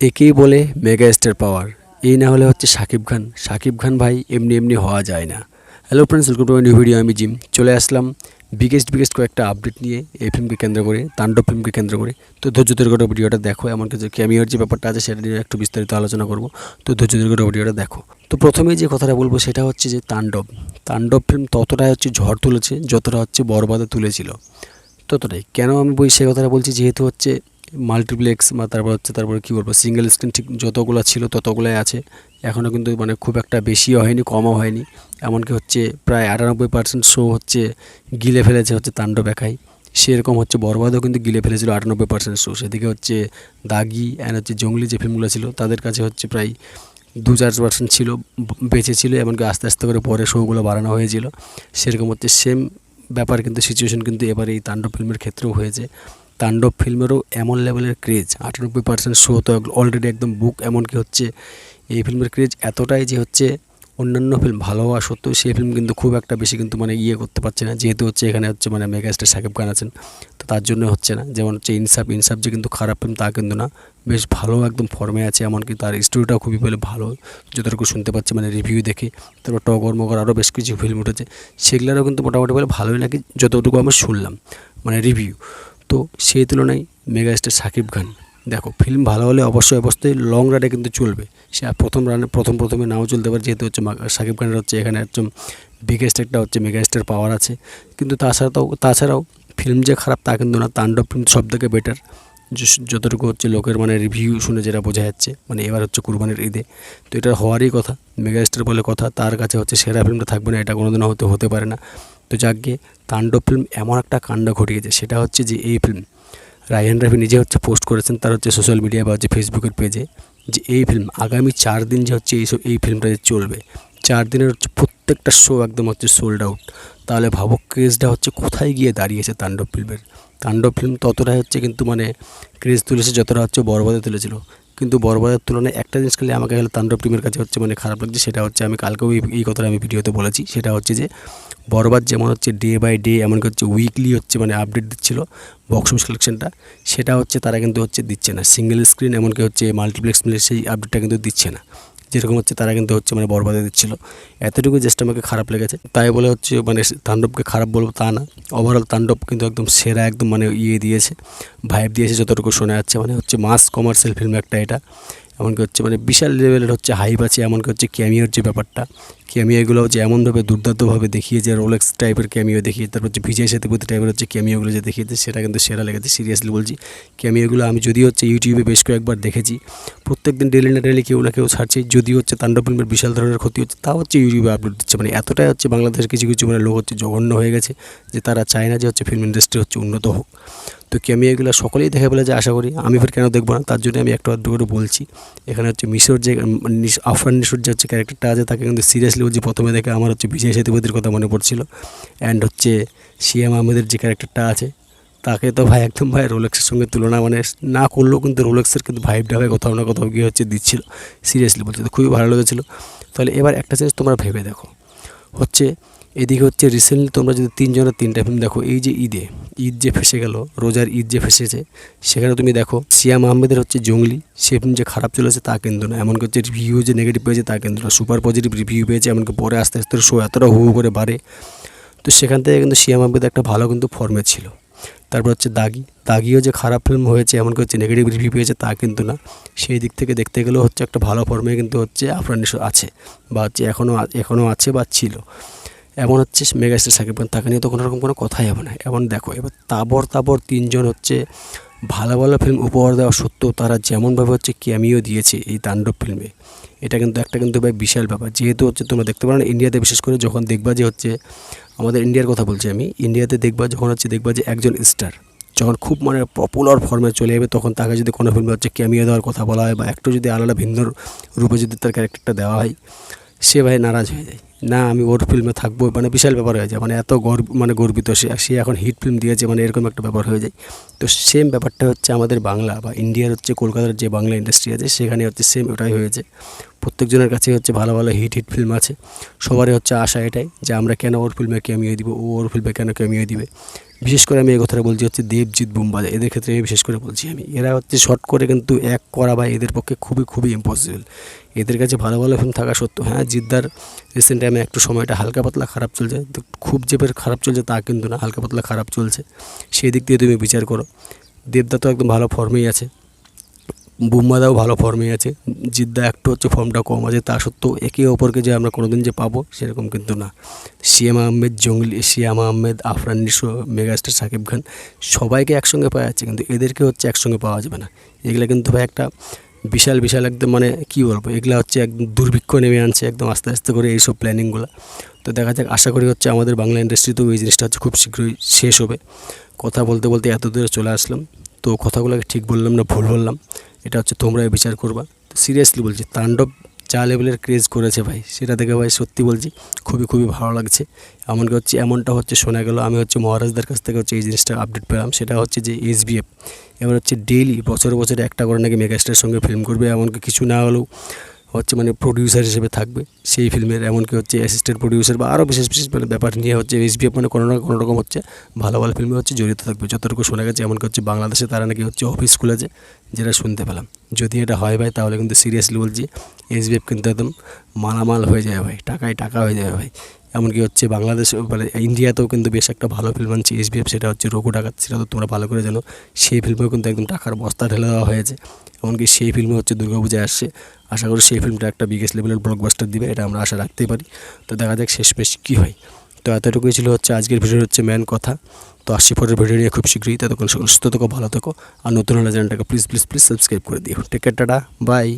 একেই বলে mega star পাওয়ার। এই না হলে হচ্ছে সাকিব খান। সাকিব খান ভাই এমনি এমনি হওয়া যায় না। Hello friends welcome to new video আমি জিম। চলে আসলাম বিগেস্ট বিগেস্ট কয়েকটা আপডেট নিয়ে এই ফিল্মকে কেন্দ্র করে, তাণ্ডব ফিল্মকে কেন্দ্র করে। তো ধৈর্য ধরে ভিডিওটা দেখো, এমন কিছু ক্যামিওর যে ব্যাপারটা আছে সেটা নিয়ে একটু বিস্তারিত আলোচনা করব। তো ধৈর্য ধরে ভিডিওটা দেখো। তো প্রথমেই যে কথাটা বলব সেটা হচ্ছে যে তাণ্ডব। তাণ্ডব ফিল্ম ততটাই হচ্ছে ঝড় তুলেছে, যতটা হচ্ছে বরবাদে তুলেছিল। ততটাই। কেন আমি বই সে কথাটা বলছি? যেহেতু হচ্ছে মাল্টিপ্লেক্স বা তারপর হচ্ছে তারপরে কী বলব সিঙ্গেল স্ক্রিন ঠিক যতগুলো ছিল ততগুলোই আছে। এখনও কিন্তু মানে খুব একটা বেশিও হয়নি, কমও হয়নি। এমনকি হচ্ছে প্রায় আটানব্বই পার্সেন্ট শো হচ্ছে গিলে ফেলেছে হচ্ছে তাণ্ডব একাই। সেরকম হচ্ছে বরবাদও কিন্তু গিলে ফেলেছিল আটানব্বই পার্সেন্ট শো সেদিকে হচ্ছে দাগি অ্যান্ড হচ্ছে জঙ্গলি যে ফিল্মগুলো ছিল, তাদের কাছে হচ্ছে প্রায় দু চার পার্সেন্ট ছিল, বেঁচে ছিল, এমনকি আস্তে আস্তে করে পরে শোগুলো বাড়ানো হয়েছিল। সেরকম হচ্ছে সেম ব্যাপার কিন্তু সিচুয়েশন কিন্তু এবার এই তাণ্ডব ফিল্মের ক্ষেত্রেও হয়েছে। তাণ্ডব ফিল্মেরও এমন লেভেলের ক্রেজ, আটানব্বই পার্সেন্ট শো তো অলরেডি একদম বুক এমনকি হচ্ছে এই ফিল্মের ক্রেজ এতটাই যে হচ্ছে অন্যান্য ফিল্ম ভালো হওয়া সত্ত্বেও সেই ফিল্ম কিন্তু খুব একটা বেশি কিন্তু মানে ইয়ে করতে পারছে না। যেহেতু হচ্ছে এখানে হচ্ছে মানে মেগাস্টার সাকিব খান আছেন, তো তার জন্য হচ্ছে না। যেমন হচ্ছে ইনসাফ ইনসাফ যে কিন্তু খারাপ ফিল্ম তা কিন্তু না। বেশ ভালো একদম ফর্মে আছে, এমনকি তার স্টোরিটাও খুবই বলে ভালো। যতটুকু শুনতে পাচ্ছি মানে রিভিউ দেখে, তারপর টগর মগর আরও বেশ কিছু ফিল্ম উঠেছে। সেগুলোরও কিন্তু মোটামুটি বলে ভালোই নাকি, যতটুকু আমি শুনলাম মানে রিভিউ তো সেই তুলনায় মেগাস্টার সাকিব খান। দেখো ফিল্ম ভালো হলে অবশ্যই অবশ্যই লং রানে কিন্তু চলবে। সে প্রথম রানে প্রথম প্রথমে নাও চলতে পারে, যেহেতু হচ্ছে সাকিব খানের হচ্ছে এখানে একদম বিগেস্ট একটা হচ্ছে মেগাস্টার পাওয়ার আছে। কিন্তু তাছাড়াও তাছাড়াও ফিল্ম যে খারাপ তা কিন্তু না, তাণ্ডব ফিল্ম সব থেকে বেটার যতটুকু হচ্ছে লোকের মানে রিভিউ শুনে যেটা বোঝা যাচ্ছে মানে এবার হচ্ছে কুরবানির ঈদে। তো এটা হওয়ারই কথা মেগাস্টার বলে কথা, তার কাছে হচ্ছে সেরা ফিল্মটা থাকবে না, এটা কোনোদিনও হতে হতে পারে না। তো যাকে তাণ্ডব ফিল্ম এমন একটা কাণ্ড ঘটিয়েছে, সেটা হচ্ছে যে এই ফিল্ম রায়হান রাফি নিজে হচ্ছে পোস্ট করেছেন তার হচ্ছে সোশ্যাল মিডিয়া বা হচ্ছে ফেসবুকের পেজে যে এই ফিল্ম আগামী চার দিন যে হচ্ছে এইসব, এই ফিল্মটা যে চলবে, চার দিনের হচ্ছে প্রত্যেকটা শো একদম হচ্ছে সোল্ড আউট তাহলে ভাবো ক্রেজটা হচ্ছে কোথায় গিয়ে দাঁড়িয়েছে তাণ্ডব ফিল্মের? তাণ্ডব ফিল্ম ততটাই হচ্ছে কিন্তু মানে ক্রেজ তুলেছে যতটা হচ্ছে বরবাদে তুলেছিল। কিন্তু বরবাদের তুলনায় একটা জিনিস খেলে আমাকে হলে তাণ্ডব টিমের কাছে হচ্ছে মানে খারাপ লাগছে, সেটা হচ্ছে আমি কালকেও এই- এই কথাটা আমি ভিডিওতে বলেছি। সেটা হচ্ছে যে বরবাদ যেমন হচ্ছে ডে বাই ডে এমনকি হচ্ছে উইকলি হচ্ছে মানে আপডেট দিচ্ছিল বক্স অফিস কালেকশনটা সেটা হচ্ছে তারা কিন্তু হচ্ছে দিচ্ছে না। সিঙ্গেল স্ক্রিন এমনকি হচ্ছে মাল্টিপ্লেক্স মিলে সেই আপডেটটা কিন্তু দিচ্ছে না। যেরকম হচ্ছে তারা কিন্তু হচ্ছে মানে বরবাদে দিচ্ছিল। এতটুকু জাস্ট আমাকে খারাপ লেগেছে। তাই বলে হচ্ছে মানে তাণ্ডবকে খারাপ বলব তা না। ওভারঅল তাণ্ডব কিন্তু একদম সেরা, একদম মানে ইয়ে দিয়েছে। ভাইব দিয়েছে যতটুকু শোনা যাচ্ছে। মানে হচ্ছে মাস কমার্শিয়াল ফিল্ম একটা এটা। এমনকি হচ্ছে মানে বিশাল লেভেলের হচ্ছে হাইপ আছে, এমনকি হচ্ছে ক্যামিওর যে ব্যাপারটা। ক্যামিওগুলো যে এমনভাবে দুর্দান্তভাবে দেখিয়েছে রোলেক্স টাইপের ক্যামিও দেখিয়েছে, তারপর হচ্ছে বিজয় সেতুপতি টাইপের হচ্ছে ক্যামিওগুলো যে দেখিয়েছে, সেটা কিন্তু সেরা লেগেছে সিরিয়াসলি বলছি। ক্যামিওগুলো আমি যদিও হচ্ছে ইউটিউবে বেশ কয়েকবার দেখেছি প্রত্যেক দিন ডেলি না ডেলি কেউ না কেউ ছাড়ছে, যদিও হচ্ছে তাণ্ডব ফিল্মের বিশাল ধরনের ক্ষতি হচ্ছে, তাও হচ্ছে ইউটিউবে আপলোড দিচ্ছে মানে এতটাই হচ্ছে বাংলাদেশের কিছু কিছু মানে লোক হচ্ছে জঘন্য হয়ে গেছে, যে তারা চায় না যে হচ্ছে ফিল্ম ইন্ডাস্ট্রি হচ্ছে উন্নত হোক। তো আমি এগুলো সকলেই দেখে বলে যে আশা করি? আমি ফের কেন দেখব না? তার জন্য আমি একটু আধটু করে বলছি। এখানে হচ্ছে মিশর যে আফরান নিশোর যে হচ্ছে ক্যারেক্টারটা আছে, তাকে কিন্তু সিরিয়াসলি বলছি। প্রথমে দেখে আমার হচ্ছে বিজয় সেতুপতির কথা মনে পড়ছিল। অ্যান্ড হচ্ছে সিএম আহমেদের যে ক্যারেক্টারটা আছে, তাকে তো ভাই একদম ভাই রোলেক্সের সঙ্গে তুলনা মানে না করলেও কিন্তু রোলেক্সের কিন্তু ভাইবটা ভাই কোথাও না কোথাও গিয়ে হচ্ছে দিচ্ছিল। সিরিয়াসলি বলছি, তো খুবই ভালো লেগেছিলো। তাহলে এবার একটা জিনিস তোমরা ভেবে দেখো। হচ্ছে, এদিকে হচ্ছে রিসেন্টলি তোমরা যদি তিনজনের তিনটা ফিল্ম দেখো, এই যে ঈদে, ঈদ যে ফেসে গেল, রোজার ঈদ যে ফেসেছে, সেখানে তুমি দেখো, সিয়াম আহমেদের হচ্ছে জঙ্গলি, সে ফিল্ম যে খারাপ চলেছে তা কিন্তু না এমনকি হচ্ছে রিভিউ যে নেগেটিভ পেয়েছে তা কিন্তু না সুপার পজিটিভ রিভিউ পেয়েছে, এমনকি পরে আস্তে আস্তে শো এতটা হু করে বাড়ে। তো সেখান থেকে কিন্তু সিয়াম আহমেদ একটা ভালো কিন্তু ফর্মে ছিল। তারপর হচ্ছে দাগি। দাগিও যে খারাপ ফিল্ম হয়েছে এমনকি হচ্ছে নেগেটিভ রিভিউ পেয়েছে তা কিন্তু না। সেই দিক থেকে দেখতে গেলেও হচ্ছে একটা ভালো ফর্মে কিন্তু হচ্ছে আফরান আছে, বা হচ্ছে এখনও এখনও আছে বা ছিল। এমন হচ্ছে মেগাস্টার সাকিব খান, তাকে নিয়ে তো কোনো রকম কোনো কথাই হবে না। এমন দেখো, এবার তাবর তাবর তিনজন হচ্ছে ভালো ভালো ফিল্ম উপহার দেওয়া সত্ত্বেও তারা যেমনভাবে হচ্ছে ক্যামিও দিয়েছে এই তাণ্ডব ফিল্মে এটা কিন্তু একটা কিন্তু ভাই বিশাল ব্যাপার। যেহেতু হচ্ছে তোমরা দেখতে পারো না ইন্ডিয়াতে বিশেষ করে যখন দেখবা যে হচ্ছে, আমাদের ইন্ডিয়ার কথা বলছি আমি ইন্ডিয়াতে দেখবা যখন হচ্ছে দেখবা যে একজন স্টার যখন খুব মানে পপুলার ফর্মে চলে যাবে তখন তাকে যদি কোনো ফিল্মে হচ্ছে ক্যামিও দেওয়ার কথা বলা হয় বা একটু যদি আলাদা ভিন্ন রূপে যদি তার ক্যারেক্টারটা দেওয়া হয়, সে ভাই নারাজ হয়ে যায়। না, আমি ওর ফিল্মে থাকব। মানে বিশাল ব্যাপার হয়ে যায়। মানে এত গর্ব মানে গর্বিত সে। সে এখন হিট ফিল্ম দিয়েছে মানে এরকম একটা ব্যাপার হয়ে যায়। তো সেম ব্যাপারটা হচ্ছে আমাদের বাংলা বা ইন্ডিয়ার হচ্ছে কলকাতার যে বাংলা ইন্ডাস্ট্রি আছে, সেখানে হচ্ছে সেম ওটাই হয়েছে। প্রত্যেকজনের কাছে হচ্ছে ভালো ভালো হিট হিট ফিল্ম আছে। সবারই হচ্ছে আশা এটাই যে আমরা কেন ওর ফিল্মে ক্যামিয়ে দিব, ও ওর ফিল্মে কেন ক্যামিয়ে দিবে। বিশেষ করে আমি এই কথাটা বলছি হচ্ছে দেবজিৎ বুম্বাজা এদের ক্ষেত্রে আমি বিশেষ করে বলছি আমি। এরা হচ্ছে শর্ট করে কিন্তু এক করা বা এদের পক্ষে খুবই খুবই ইম্পসিবল এদের কাছে ভালো ভালো ফিল্ম থাকা সত্ত্বেও হ্যাঁ জিদ্দার রিসেন্ট টাইমে একটু সময়টা হালকা পাতলা খারাপ চলছে। খুব যে খারাপ চলছে তা কিন্তু না, হালকা পাতলা খারাপ চলছে। সেই দিক দিয়ে তুমি বিচার করো। দেবদা তো একদম ভালো ফর্মেই আছে। বুম্বাদাও ভালো ফর্মে আছে, জিদ্দা একটু হচ্ছে ফর্মটা কম আছে, তা সত্ত্বেও একে অপরকে যে আমরা কোনোদিন যে পাবো সেরকম কিন্তু না। সিয়াম আহমেদ, জঙ্গলি, সিয়াম আহমেদ, আফরান নিশো, মেগাস্টার সাকিব খান সবাইকে একসঙ্গে পাওয়া যাচ্ছে, কিন্তু এদেরকে হচ্ছে একসঙ্গে পাওয়া যাবে না। এগুলো কিন্তু ভাই একটা বিশাল বিশাল একদম মানে কী বলব, এগুলো হচ্ছে একদম দুর্ভিক্ষ নেমে আনছে একদম আস্তে আস্তে করে এইসব প্ল্যানিংগুলো তো দেখা যাক, আশা করি হচ্ছে আমাদের বাংলা ইন্ডাস্ট্রিতেও এই জিনিসটা হচ্ছে খুব শীঘ্রই শেষ হবে। কথা বলতে বলতে এত দূরে চলে আসলাম, তো কথাগুলোকে ঠিক বললাম না, ভুল বললাম। এটা হচ্ছে তোমরাই বিচার করবা। সিরিয়াসলি বলছি, তাণ্ডব যা লেভেলের ক্রেজ করেছে ভাই, সেটা দেখে ভাই সত্যি বলছি, খুবই খুবই ভালো লাগছে। এমনকি হচ্ছে এমনটা হচ্ছে শোনা গেল, আমি হচ্ছে মহারাজদের কাছ থেকে হচ্ছে এই জিনিসটা আপডেট পেলাম, সেটা হচ্ছে যে এসবিএফ এবার হচ্ছে ডেইলি বছর বছর একটা করে নাকি মেগাস্টারের সঙ্গে ফিল্ম করবে, এমনকি কিছু না হলেও হচ্ছে মানে প্রডিউসার হিসেবে থাকবে। সেই ফিল্মের এমনকি হচ্ছে অ্যাসিস্ট্যান্ট প্রডিউসার বা আরও বিশেষ বিশেষ মানে ব্যাপার নিয়ে হচ্ছে এসবিএফ মানে কোনো না কোনো রকম হচ্ছে ভালো ভালো ফিল্মে হচ্ছে জড়িত থাকবে। যতটুকু শোনা গেছে, এমনকি হচ্ছে বাংলাদেশে তারা নাকি হচ্ছে অফিস খুলেছে যেটা শুনতে পেলাম। যদি এটা হয় ভাই, তাহলে কিন্তু সিরিয়াসলি বলছি এসবিএফ কিন্তু একদম মালামাল হয়ে যায় ভাই, টাকায় টাকা হয়ে যায় ভাই। এমনকি হচ্ছে বাংলাদেশ মানে ইন্ডিয়াতেও কিন্তু বেশ একটা ভালো ফিল্ম আনছে এসবিএফ সেটা হচ্ছে রঘু ডাকাত, সেটা তো তোমরা ভালো করে জানো। সেই ফিল্মেও কিন্তু একদম টাকার বস্তা ঢেলে দেওয়া হয়েছে। এমনকি সেই ফিল্মে হচ্ছে দুর্গাপূজায় আসছে। আশা করি সেই ফিল্মটা একটা বিগেস্ট লেভেলের ব্লকবাস্টার দিবে, এটা আমরা আশা রাখতেই পারি। তো দেখা যাক শেষ পেশ কী হয়। তো এতটুকুই ছিল হচ্ছে আজকের ভিডিও হচ্ছে ম্যান কথা। তো আসছি পরের ভিডিও নিয়ে, খুব শীঘ্রই। ততক্ষণ সুস্থ থেকো, ভালো থেকো। আর নতুন হলে চ্যানেলটাকে প্লিজ প্লিজ প্লিজ সাবস্ক্রাইব করে দিও। Take care tata. বাই